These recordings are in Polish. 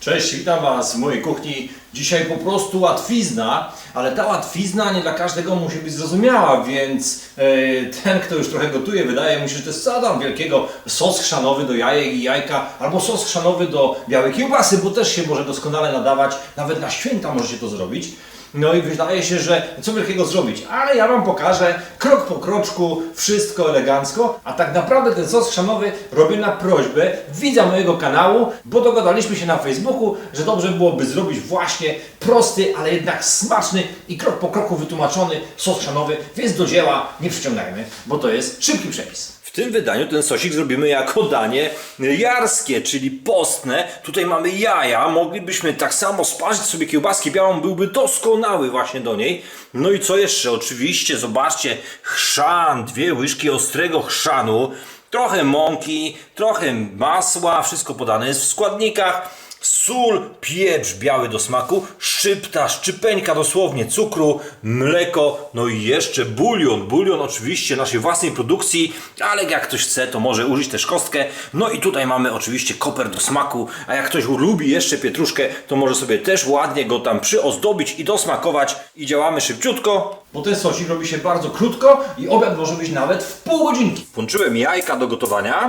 Cześć, witam Was w mojej kuchni. Dzisiaj po prostu łatwizna, ale ta łatwizna nie dla każdego musi być zrozumiała, więc e, ten, kto już trochę gotuje, wydaje mu się, że to jest co wielkiego sos chrzanowy do jajek i jajka, albo sos chrzanowy do białej kiełbasy, bo też się może doskonale nadawać, nawet na święta możecie to zrobić. No i wydaje się, że co wielkiego zrobić, ale ja Wam pokażę krok po kroczku, wszystko elegancko, a tak naprawdę ten sos chrzanowy robię na prośbę widza mojego kanału, bo dogadaliśmy się na Facebooku, że dobrze byłoby zrobić właśnie prosty, ale jednak smaczny i krok po kroku wytłumaczony sos chrzanowy, więc do dzieła nie przyciągajmy, bo to jest szybki przepis. Tym wydaniu ten sosik zrobimy jako danie jarskie, czyli postne. Tutaj mamy jaja, moglibyśmy tak samo sparzyć sobie kiełbaski białą, byłby doskonały właśnie do niej. No i co jeszcze? Oczywiście, zobaczcie, chrzan, dwie łyżki ostrego chrzanu, trochę mąki, trochę masła, wszystko podane jest w składnikach. Sól, pieprz biały do smaku, szczypta, szczypeńka dosłownie cukru, mleko, no i jeszcze bulion. Bulion oczywiście naszej własnej produkcji, ale jak ktoś chce, to może użyć też kostkę. No i tutaj mamy oczywiście koper do smaku, a jak ktoś lubi jeszcze pietruszkę, to może sobie też ładnie go tam przyozdobić i dosmakować. I działamy szybciutko, bo ten sosik robi się bardzo krótko i obiad może być nawet w pół godzinki. Włączyłem jajka do gotowania.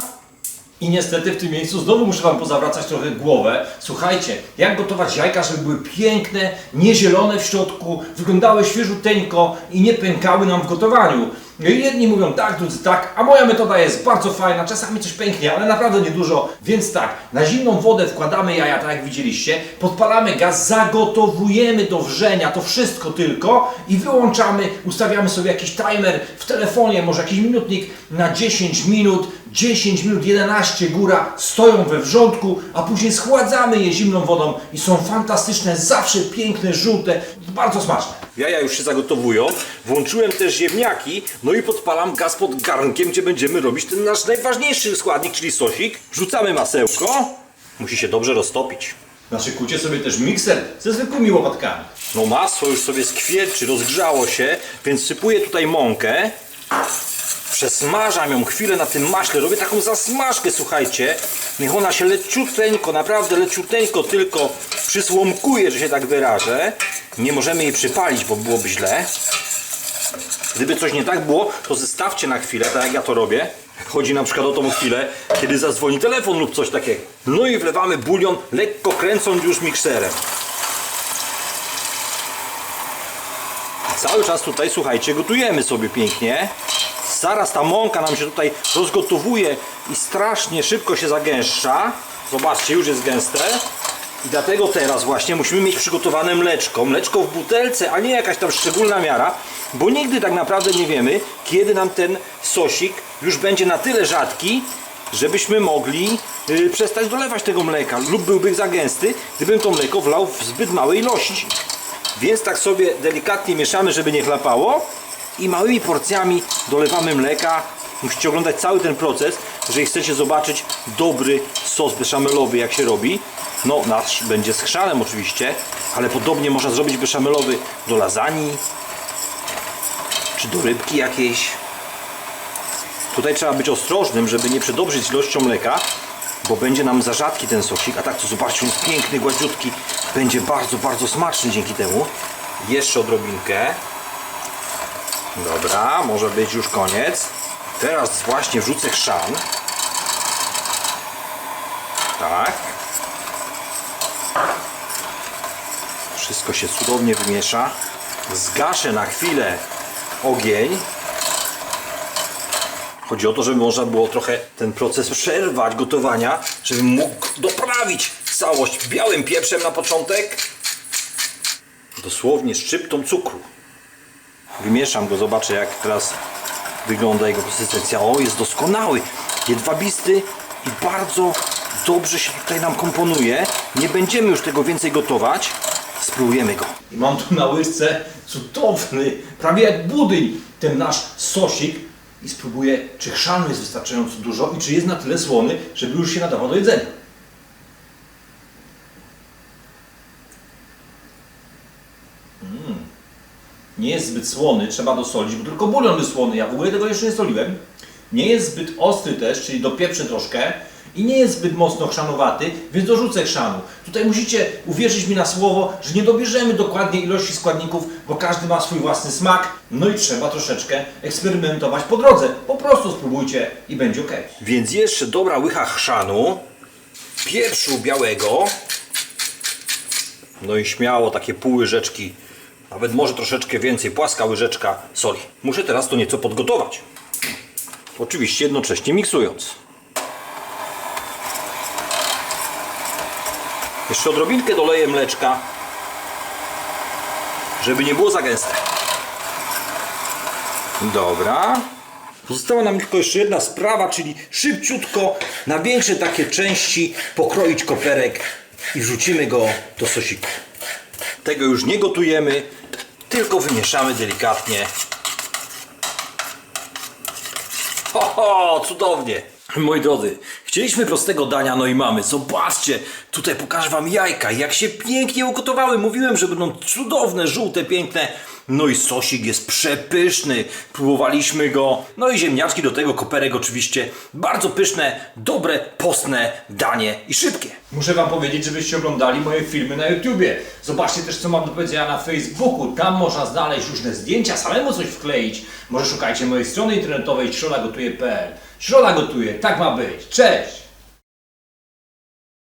I niestety w tym miejscu znowu muszę Wam pozawracać trochę głowę. Słuchajcie, jak gotować jajka, żeby były piękne, niezielone w środku, wyglądały świeżuteńko i nie pękały nam w gotowaniu. No Jedni mówią tak, drudzy tak, a moja metoda jest bardzo fajna, czasami coś pęknie, ale naprawdę niedużo. Więc tak, na zimną wodę wkładamy jaja, tak jak widzieliście, podpalamy gaz, zagotowujemy do wrzenia to wszystko tylko i wyłączamy, ustawiamy sobie jakiś timer w telefonie, może jakiś minutnik na 10 minut, 10 minut, 11 góra, stoją we wrzątku, a później schładzamy je zimną wodą i są fantastyczne, zawsze piękne, żółte, bardzo smaczne. Jaja już się zagotowują, włączyłem też ziemniaki, no i podpalam gaz pod garnkiem, gdzie będziemy robić ten nasz najważniejszy składnik, czyli sosik. Wrzucamy masełko, musi się dobrze roztopić. Naszykujcie sobie też mikser ze zwykłymi łopatkami. No masło już sobie skwierczy, rozgrzało się, więc sypuję tutaj mąkę. Przesmażam ją chwilę na tym maśle, robię taką zasmażkę, słuchajcie. Niech ona się leciuteńko, naprawdę leciuteńko tylko przysłomkuje, że się tak wyrażę. Nie możemy jej przypalić, bo byłoby źle. Gdyby coś nie tak było, to zostawcie na chwilę, tak jak ja to robię. Chodzi na przykład o tą chwilę, kiedy zadzwoni telefon lub coś takiego. No i wlewamy bulion, lekko kręcąc już mikserem. Cały czas tutaj, słuchajcie, gotujemy sobie pięknie. Zaraz ta mąka nam się tutaj rozgotowuje i strasznie szybko się zagęszcza. Zobaczcie, już jest gęste. I dlatego teraz właśnie musimy mieć przygotowane mleczko. Mleczko w butelce, a nie jakaś tam szczególna miara, bo nigdy tak naprawdę nie wiemy, kiedy nam ten sosik już będzie na tyle rzadki, żebyśmy mogli y, przestać dolewać tego mleka lub byłby za gęsty, gdybym to mleko wlał w zbyt małej ilości. Więc tak sobie delikatnie mieszamy, żeby nie chlapało i małymi porcjami dolewamy mleka. Musicie oglądać cały ten proces, jeżeli chcecie zobaczyć dobry sos beszamelowy, jak się robi. No, nasz będzie z chrzanem oczywiście, ale podobnie można zrobić beszamelowy do lasagne, czy do rybki jakiejś. Tutaj trzeba być ostrożnym, żeby nie przedobrzyć ilością mleka, bo będzie nam za rzadki ten sosik, a tak to zobaczcie, on jest piękny, gładziutki. Będzie bardzo, bardzo smaczny dzięki temu. Jeszcze odrobinkę. Dobra, może być już koniec. Teraz właśnie wrzucę chrzan. Tak. Wszystko się cudownie wymiesza. Zgaszę na chwilę ogień. Chodzi o to, żeby można było trochę ten proces przerwać gotowania, żebym mógł doprawić całość białym pieprzem na początek. Dosłownie szczyptą cukru. Wymieszam go, zobaczę jak teraz wygląda jego konsystencja. O, jest doskonały, jedwabisty i bardzo dobrze się tutaj nam komponuje. Nie będziemy już tego więcej gotować. Spróbujemy go. I mam tu na łyżce cudowny, prawie jak budyń, ten nasz sosik. I spróbuję, czy chrzanu jest wystarczająco dużo i czy jest na tyle słony, żeby już się nadawał do jedzenia. nie jest zbyt słony, trzeba dosolić, bo tylko bulion słony. Ja w ogóle tego jeszcze nie soliłem. Nie jest zbyt ostry też, czyli dopieprzę troszkę i nie jest zbyt mocno chrzanowaty, więc dorzucę chrzanu. Tutaj musicie uwierzyć mi na słowo, że nie dobierzemy dokładnie ilości składników, bo każdy ma swój własny smak, no i trzeba troszeczkę eksperymentować po drodze. Po prostu spróbujcie i będzie ok. Więc jeszcze dobra łycha chrzanu, pieprzu białego, no i śmiało takie pół łyżeczki, nawet może troszeczkę więcej, płaska łyżeczka soli. Muszę teraz to nieco podgotować. Oczywiście jednocześnie miksując. Jeszcze odrobinkę doleję mleczka, żeby nie było za gęste. Dobra. Pozostała nam tylko jeszcze jedna sprawa, czyli szybciutko na większe takie części pokroić koperek i wrzucimy go do sosiku. Tego już nie gotujemy, tylko wymieszamy delikatnie. Ho, ho, cudownie! Moi drodzy, chcieliśmy prostego dania, no i mamy. Zobaczcie, tutaj pokażę Wam jajka, jak się pięknie ugotowały. Mówiłem, że będą cudowne, żółte, piękne. No i sosik jest przepyszny. Próbowaliśmy go. No i ziemniaczki do tego, koperek oczywiście. Bardzo pyszne, dobre, postne danie i szybkie. Muszę Wam powiedzieć, żebyście oglądali moje filmy na YouTubie. Zobaczcie też, co mam do powiedzenia na Facebooku. Tam można znaleźć różne zdjęcia, samemu coś wkleić. Może szukajcie mojej strony internetowej środagotuje.pl Środa gotuje, tak ma być. Cześć!